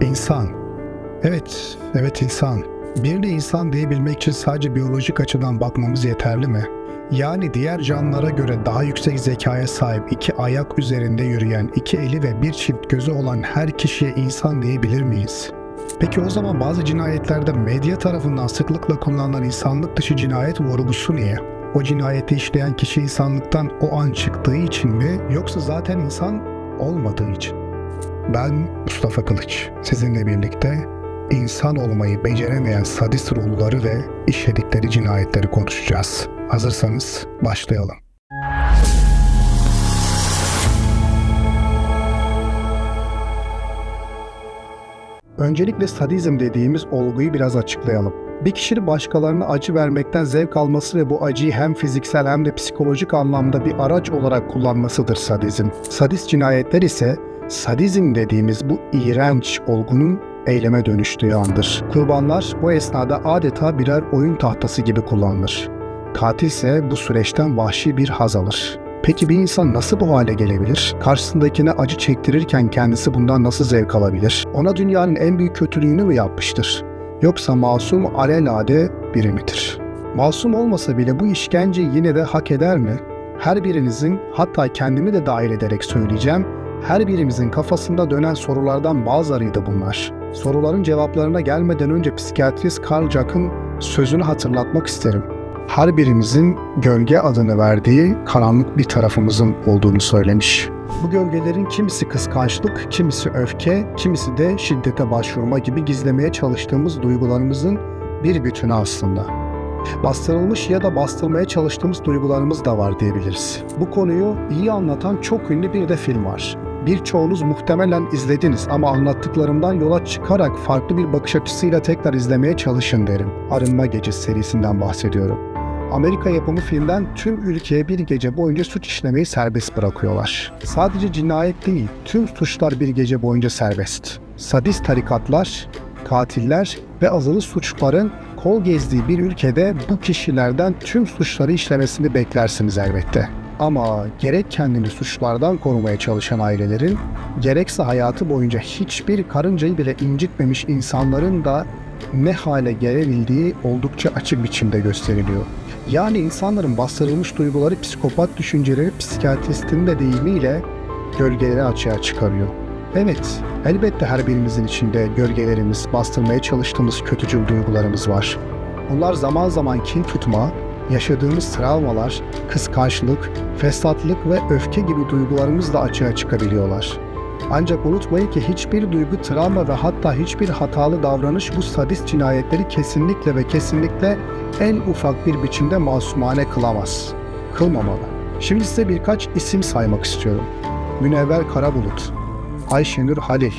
İnsan. Evet, evet insan. Bir de insan diyebilmek için sadece biyolojik açıdan bakmamız yeterli mi? Yani diğer canlılara göre daha yüksek zekaya sahip iki ayak üzerinde yürüyen, iki eli ve bir çift gözü olan her kişiye insan diyebilir miyiz? Peki o zaman bazı cinayetlerde medya tarafından sıklıkla kullanılan insanlık dışı cinayet vurgusu niye? O cinayeti işleyen kişi insanlıktan o an çıktığı için mi yoksa zaten insan olmadığı için? Ben Mustafa Kılıç. Sizinle birlikte insan olmayı beceremeyen sadist ruhları ve işledikleri cinayetleri konuşacağız. Hazırsanız başlayalım. Öncelikle sadizm dediğimiz olguyu biraz açıklayalım. Bir kişinin başkalarına acı vermekten zevk alması ve bu acıyı hem fiziksel hem de psikolojik anlamda bir araç olarak kullanmasıdır sadizm. Sadist cinayetler ise sadizm dediğimiz bu iğrenç olgunun eyleme dönüştüğü andır. Kurbanlar bu esnada adeta birer oyun tahtası gibi kullanılır. Katil ise bu süreçten vahşi bir haz alır. Peki bir insan nasıl bu hale gelebilir? Karşısındakine acı çektirirken kendisi bundan nasıl zevk alabilir? Ona dünyanın en büyük kötülüğünü mü yapmıştır? Yoksa masum alelade biri midir? Masum olmasa bile bu işkenceyi yine de hak eder mi? Her birinizin hatta kendimi de dahil ederek söyleyeceğim, her birimizin kafasında dönen sorulardan bazılarıydı bunlar. Soruların cevaplarına gelmeden önce psikiyatrist Carl Jung'ın sözünü hatırlatmak isterim. Her birimizin gölge adını verdiği karanlık bir tarafımızın olduğunu söylemiş. Bu gölgelerin kimisi kıskançlık, kimisi öfke, kimisi de şiddete başvurma gibi gizlemeye çalıştığımız duygularımızın bir bütünü aslında. Bastırılmış ya da bastırmaya çalıştığımız duygularımız da var diyebiliriz. Bu konuyu iyi anlatan çok ünlü bir de film var. Birçoğunuz muhtemelen izlediniz ama anlattıklarımdan yola çıkarak farklı bir bakış açısıyla tekrar izlemeye çalışın derim. Arınma Gecesi serisinden bahsediyorum. Amerika yapımı filmden tüm ülkeye bir gece boyunca suç işlemeyi serbest bırakıyorlar. Sadece cinayet değil, tüm suçlar bir gece boyunca serbest. Sadist tarikatlar, katiller ve azılı suçların kol gezdiği bir ülkede bu kişilerden tüm suçları işlemesini beklersiniz elbette. Ama gerek kendini suçlardan korumaya çalışan ailelerin, gerekse hayatı boyunca hiçbir karıncayı bile incitmemiş insanların da ne hale gelebildiği oldukça açık biçimde gösteriliyor. Yani insanların bastırılmış duyguları psikopat düşünceleri psikiyatristin de deyimiyle gölgeleri açığa çıkarıyor. Evet, elbette her birimizin içinde gölgelerimiz, bastırmaya çalıştığımız kötücül duygularımız var. Bunlar zaman zaman kin tutma, yaşadığımız travmalar, kıskançlık, fesatlık ve öfke gibi duygularımız da açığa çıkabiliyorlar. Ancak unutmayın ki hiçbir duygu, travma ve hatta hiçbir hatalı davranış bu sadist cinayetleri kesinlikle ve kesinlikle en ufak bir biçimde masumane kılamaz. Kılmamalı. Şimdi size birkaç isim saymak istiyorum. Münevver Karabulut, Ayşenur Halil,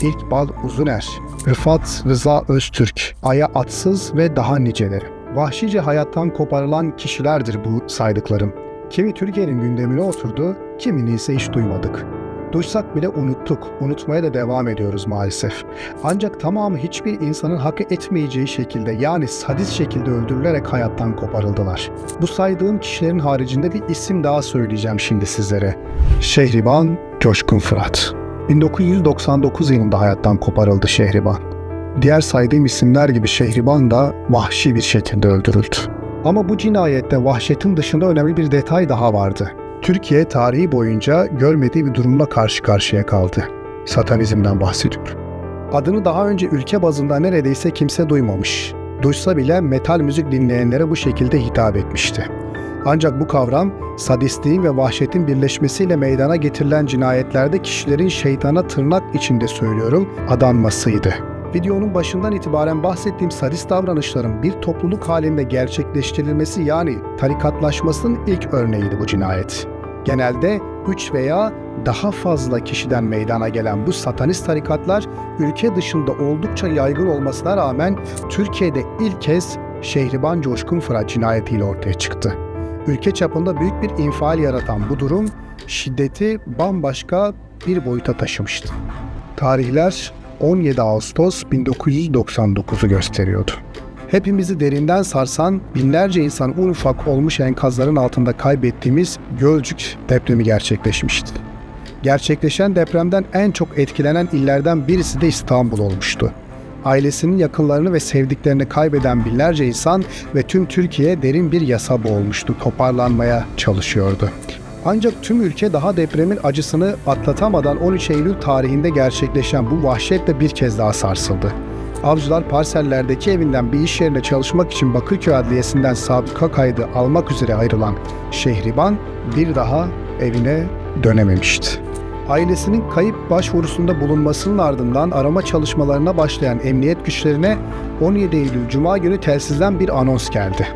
İlkbal Uzuner, Rıfat Rıza Öztürk, Aya Atsız ve daha niceleri. Vahşice hayattan koparılan kişilerdir bu saydıklarım. Kimi Türkiye'nin gündemine oturdu, kimini ise hiç duymadık. Duysak bile unuttuk, unutmaya da devam ediyoruz maalesef. Ancak tamamı hiçbir insanın hak etmeyeceği şekilde yani sadist şekilde öldürülerek hayattan koparıldılar. Bu saydığım kişilerin haricinde bir isim daha söyleyeceğim şimdi sizlere. Şehriban Coşkun Fırat. 1999 yılında hayattan koparıldı Şehriban. Diğer saydığım isimler gibi Şehriban da vahşi bir şekilde öldürüldü. Ama bu cinayette vahşetin dışında önemli bir detay daha vardı. Türkiye tarihi boyunca görmediği bir durumla karşı karşıya kaldı. Satanizmden bahsediyor. Adını daha önce ülke bazında neredeyse kimse duymamış. Duysa bile metal müzik dinleyenlere bu şekilde hitap etmişti. Ancak bu kavram sadistliğin ve vahşetin birleşmesiyle meydana getirilen cinayetlerde kişilerin şeytana tırnak içinde söylüyorum adanmasıydı. Videonun başından itibaren bahsettiğim sadist davranışların bir topluluk halinde gerçekleştirilmesi yani tarikatlaşmasının ilk örneğiydi bu cinayet. Genelde 3 veya daha fazla kişiden meydana gelen bu satanist tarikatlar ülke dışında oldukça yaygın olmasına rağmen Türkiye'de ilk kez Şehriban Coşkun Fırat cinayetiyle ortaya çıktı. Ülke çapında büyük bir infial yaratan bu durum şiddeti bambaşka bir boyuta taşımıştı. Tarihler 17 Ağustos 1999'u gösteriyordu. Hepimizi derinden sarsan binlerce insan un ufak olmuş enkazların altında kaybettiğimiz Gölcük depremi gerçekleşmişti. Gerçekleşen depremden en çok etkilenen illerden birisi de İstanbul olmuştu. Ailesinin yakınlarını ve sevdiklerini kaybeden binlerce insan ve tüm Türkiye derin bir yasa boğulmuştu, toparlanmaya çalışıyordu. Ancak tüm ülke daha depremin acısını atlatamadan 13 Eylül tarihinde gerçekleşen bu vahşetle bir kez daha sarsıldı. Avcılar parsellerdeki evinden bir iş yerine çalışmak için Bakırköy Adliyesi'nden sabıka kaydı almak üzere ayrılan Şehriban bir daha evine dönememişti. Ailesinin kayıp başvurusunda bulunmasının ardından arama çalışmalarına başlayan emniyet güçlerine 17 Eylül Cuma günü telsizden bir anons geldi.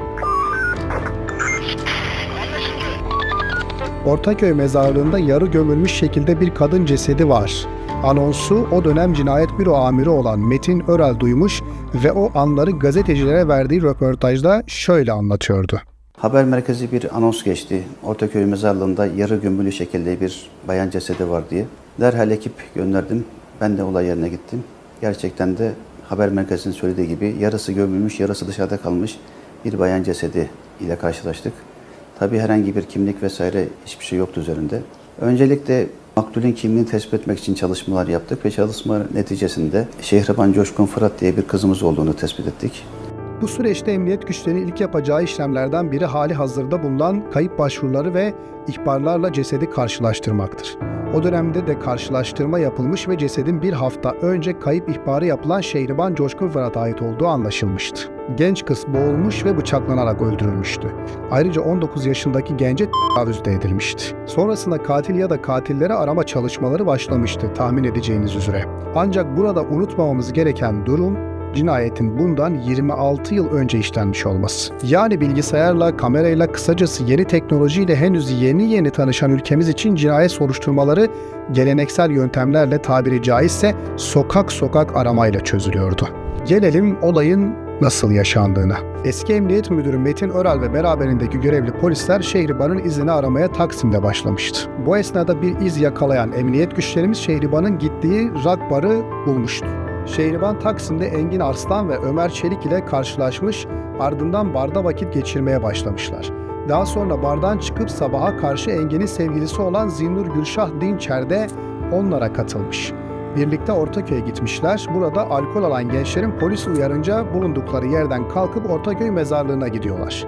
Ortaköy mezarlığında yarı gömülmüş şekilde bir kadın cesedi var. Anonsu o dönem cinayet büro amiri olan Metin Örel duymuş ve o anları gazetecilere verdiği röportajda şöyle anlatıyordu. Haber merkezi bir anons geçti. Ortaköy mezarlığında yarı gömülü şekilde bir bayan cesedi var diye. Derhal ekip gönderdim. Ben de olay yerine gittim. Gerçekten de haber merkezinin söylediği gibi yarısı gömülmüş, yarısı dışarıda kalmış bir bayan cesedi ile karşılaştık. Tabii herhangi bir kimlik vesaire hiçbir şey yoktu üzerinde. Öncelikle maktulün kimliğini tespit etmek için çalışmalar yaptık ve çalışma neticesinde Şehriban Coşkun Fırat diye bir kızımız olduğunu tespit ettik. Bu süreçte emniyet güçlerinin ilk yapacağı işlemlerden biri hali hazırda bulunan kayıp başvuruları ve ihbarlarla cesedi karşılaştırmaktır. O dönemde de karşılaştırma yapılmış ve cesedin bir hafta önce kayıp ihbarı yapılan Şehriban Coşkun Fırat'a ait olduğu anlaşılmıştı. Genç kız boğulmuş ve bıçaklanarak öldürülmüştü. Ayrıca 19 yaşındaki gence tecavüz de edilmişti. Sonrasında katil ya da katilleri arama çalışmaları başlamıştı tahmin edeceğiniz üzere. Ancak burada unutmamamız gereken durum cinayetin bundan 26 yıl önce işlenmiş olması. Yani bilgisayarla, kamerayla, kısacası yeni teknolojiyle henüz yeni yeni tanışan ülkemiz için cinayet soruşturmaları geleneksel yöntemlerle tabiri caizse sokak sokak aramayla çözülüyordu. Gelelim olayın nasıl yaşandığına. Eski Emniyet Müdürü Metin Öral ve beraberindeki görevli polisler Şehriban'ın izini aramaya Taksim'de başlamıştı. Bu esnada bir iz yakalayan emniyet güçlerimiz Şehriban'ın gittiği rak barı bulmuştu. Şehriban Taksim'de Engin Arslan ve Ömer Çelik ile karşılaşmış, ardından barda vakit geçirmeye başlamışlar. Daha sonra bardan çıkıp sabaha karşı Engin'in sevgilisi olan Zinnur Gülşah Dinçer de onlara katılmış. Birlikte Ortaköy'e gitmişler. Burada alkol alan gençlerin polis uyarınca bulundukları yerden kalkıp Ortaköy mezarlığına gidiyorlar.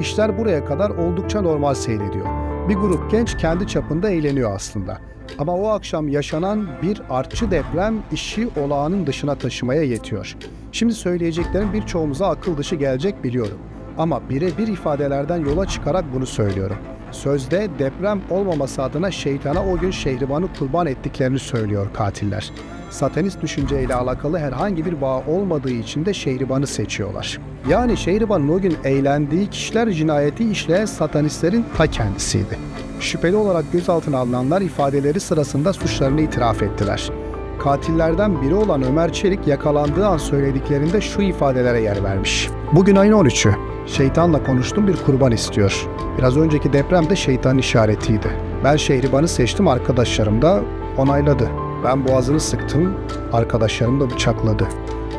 İşler buraya kadar oldukça normal seyrediyor. Bir grup genç kendi çapında eğleniyor aslında. Ama o akşam yaşanan bir artçı deprem işi olağanın dışına taşımaya yetiyor. Şimdi söyleyeceklerim birçoğumuza akıl dışı gelecek biliyorum. Ama birebir ifadelerden yola çıkarak bunu söylüyorum. Sözde deprem olmaması adına şeytana o gün Şehriban'ı kurban ettiklerini söylüyor katiller. Satanist düşünceyle alakalı herhangi bir bağ olmadığı için de Şehriban'ı seçiyorlar. Yani Şehriban'ın o gün eğlendiği kişiler cinayeti işleyen satanistlerin ta kendisiydi. Şüpheli olarak gözaltına alınanlar ifadeleri sırasında suçlarını itiraf ettiler. Katillerden biri olan Ömer Çelik yakalandığı an söylediklerinde şu ifadelere yer vermiş. Bugün ayın 13'ü. Şeytanla konuştum bir kurban istiyor. Biraz önceki deprem de şeytan işaretiydi. Ben Şehriban'ı seçtim arkadaşlarım da onayladı. Ben boğazını sıktım, arkadaşlarım da bıçakladı.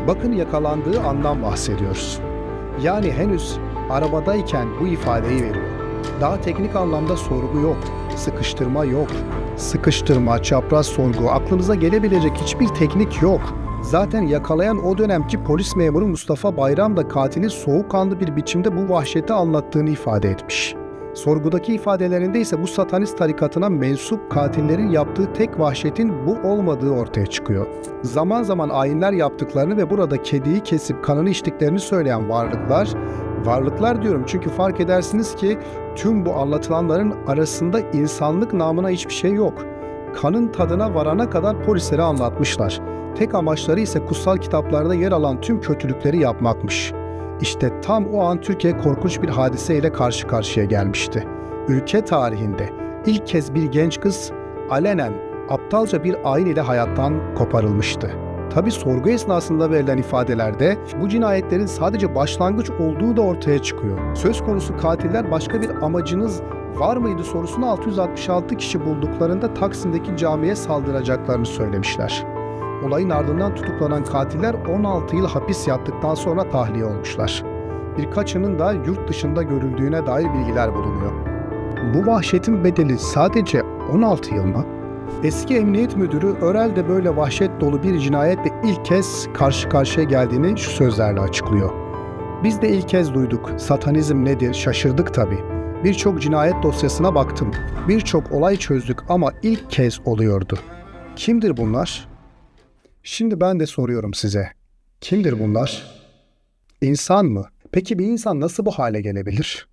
Bakın yakalandığı andan bahsediyoruz. Yani henüz arabadayken bu ifadeyi veriyor. Daha teknik anlamda sorgu yok, sıkıştırma yok. Sıkıştırma, çapraz sorgu, aklınıza gelebilecek hiçbir teknik yok. Zaten yakalayan o dönemki polis memuru Mustafa Bayram da katilin soğukkanlı bir biçimde bu vahşeti anlattığını ifade etmiş. Sorgudaki ifadelerinde ise bu satanist tarikatına mensup katillerin yaptığı tek vahşetin bu olmadığı ortaya çıkıyor. Zaman zaman ayinler yaptıklarını ve burada kediyi kesip kanını içtiklerini söyleyen varlıklar, varlıklar diyorum çünkü fark edersiniz ki tüm bu anlatılanların arasında insanlık namına hiçbir şey yok. Kanın tadına varana kadar polislere anlatmışlar. Tek amaçları ise kutsal kitaplarda yer alan tüm kötülükleri yapmakmış. İşte tam o an Türkiye korkunç bir hadiseyle karşı karşıya gelmişti. Ülke tarihinde ilk kez bir genç kız alenen aptalca bir ayin ile hayattan koparılmıştı. Tabi sorgu esnasında verilen ifadelerde bu cinayetlerin sadece başlangıç olduğu da ortaya çıkıyor. Söz konusu katiller başka bir amacınız var mıydı sorusunu 666 kişi bulduklarında Taksim'deki camiye saldıracaklarını söylemişler. Olayın ardından tutuklanan katiller 16 yıl hapis yattıktan sonra tahliye olmuşlar. Birkaçının da yurt dışında görüldüğüne dair bilgiler bulunuyor. Bu vahşetin bedeli sadece 16 yıl mı? Eski emniyet müdürü Örel'de böyle vahşet dolu bir cinayetle ilk kez karşı karşıya geldiğini şu sözlerle açıklıyor. Biz de ilk kez duyduk. Satanizm nedir? Şaşırdık tabii. Birçok cinayet dosyasına baktım. Birçok olay çözdük ama ilk kez oluyordu. Kimdir bunlar? Şimdi ben de soruyorum size. Kimdir bunlar? İnsan mı? Peki bir insan nasıl bu hale gelebilir?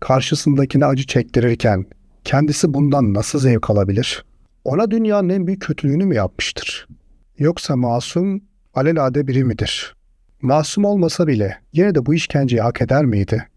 Karşısındakine acı çektirirken kendisi bundan nasıl zevk alabilir? Ona dünyanın en büyük kötülüğünü mü yapmıştır? Yoksa masum, alelade biri midir? Masum olmasa bile yine de bu işkenceyi hak eder miydi?